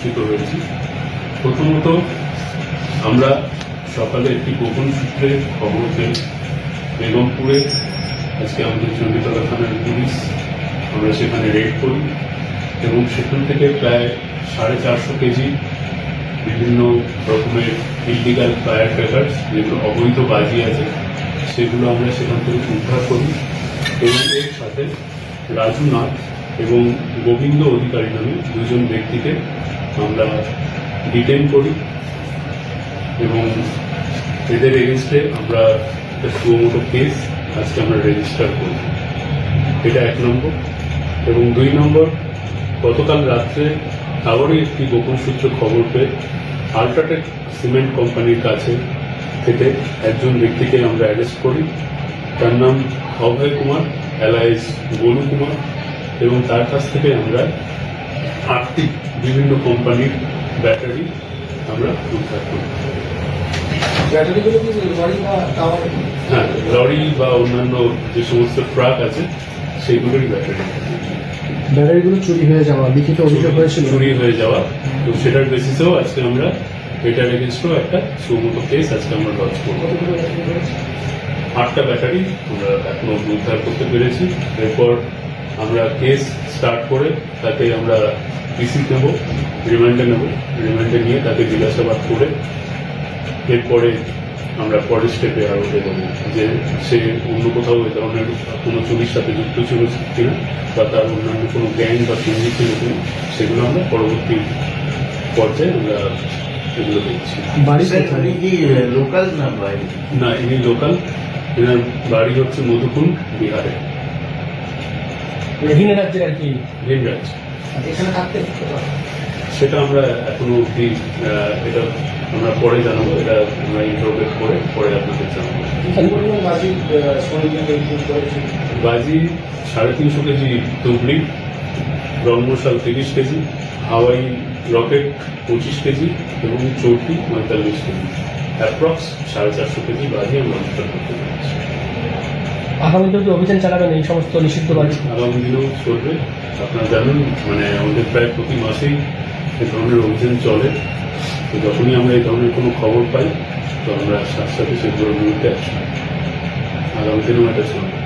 একত্রিত হয়েছি। প্রথমত, আমরা সকালে একটি গোপন সূত্রে খবর পেয়ে বেগমপুরে, আজকে আমাদের চণ্ডীতলা থানার পুলিশ, আমরা সেখানে রেড করি এবং সেখান থেকে প্রায় সাড়ে চারশো কেজি বিভিন্ন রকমের ইলিগাল ফায়ার ক্র্যাকার্স যেগুলো অবৈধ বাজি আছে, সেগুলো আমরা সেখান থেকে উদ্ধার করি এবং এর সাথে রাজু নাথ এবং গোবিন্দ অধিকারী নামে দুজন ব্যক্তিকে আমরা ডিটেন করি এবং এদের এগেনস্টে আমরা একটা সুমোটো কেস আজকে আমরা রেজিস্টার করব। এটা এক নম্বর। এবং দুই নম্বর, গতকাল রাত্রে আবারও একটি গোপন সূত্র খবর পেয়ে আল্ট্রাটেক সিমেন্ট কোম্পানির কাছে থেকে একজন ব্যক্তিকে আমরা অ্যারেস্ট করি। তার নাম অভয় কুমার অ্যালাইস গোলু কুমার। এবং তার কাছ থেকে আমরা আটটি বিভিন্ন কোম্পানির ব্যাটারি আমরা উদ্ধার করি। ব্যাটারিগুলো কি লরি হ্যাঁ লরি বা অন্যান্য যে সমস্ত ট্রাক আছে সেগুলোরই ব্যাটারি। ব্যাটারিগুলো চুরি হয়ে যাওয়া লিখিত অভিযোগ হয়েছিল। চুরি হয়ে যাওয়া। তো সেটার বেসিসেও আজকে আমরা এটার এগেনস্টও একটা সুমতো কেস আজকে আমরা লঞ্চ করব? আটটা ব্যাটারি আমরা এখনও উদ্ধার করতে পেরেছি। এরপর আমরা কেস স্টার্ট করে তাকে আমরা রিসিভ নেব রিমান্ডে নেব রিমান্ডে নিয়ে তাকে জিজ্ঞাসাবাদ করে এরপরে আমরা পরের স্টেপে আরও এগোবো যে সে অন্য কোথাও এ ধরনের কোনো চুরির সাথে যুক্ত ছিল কিনা বা তার অন্যান্য কোনো গ্যাং বা সঙ্গী ছিল কিনা সেগুলো আমরা পরবর্তী পর্যায়ে আমরা এগুলো দেখছি। বাড়ি? কি লোকাল না বাইরে না ইনি লোকাল এনার বাড়ি হচ্ছে মধুকুণ্ড বিহারে। ভিন রাজ্যের আর কি? ভিনরাজ এখানে থাকতে সেটা আমরা এখনও অবধি এটা আমরা পরে জানাব এটা আমরা ইন্টারোগেট করে পরে আপনাদের জানাব। বাজি সাড়ে তিনশো কেজি তুবড়ি রংমশাল তিরিশ কেজি হাওয়াই রকেট পঁচিশ কেজি এবং চৌকি পঁয়তাল্লিশ কেজি। অ্যাপ্রক্স সাড়ে চারশো কেজি বাজি আমরা উদ্ধার করতে পেরেছি। আগামীতেও কি অভিযান চালাবেন এই সমস্ত নিষিদ্ধ বাড়ি আগামী দিনেও চলবে। আপনারা জানেন মানে আমাদের প্রায় প্রতি মাসেই এ ধরনের অভিযান চলে। তো যখনই আমরা এই ধরনের কোনো খবর পাই, তো আমরা সাথে সাথে সেগুলোর বিরুদ্ধে আগামী দিনেও এটা চলবে।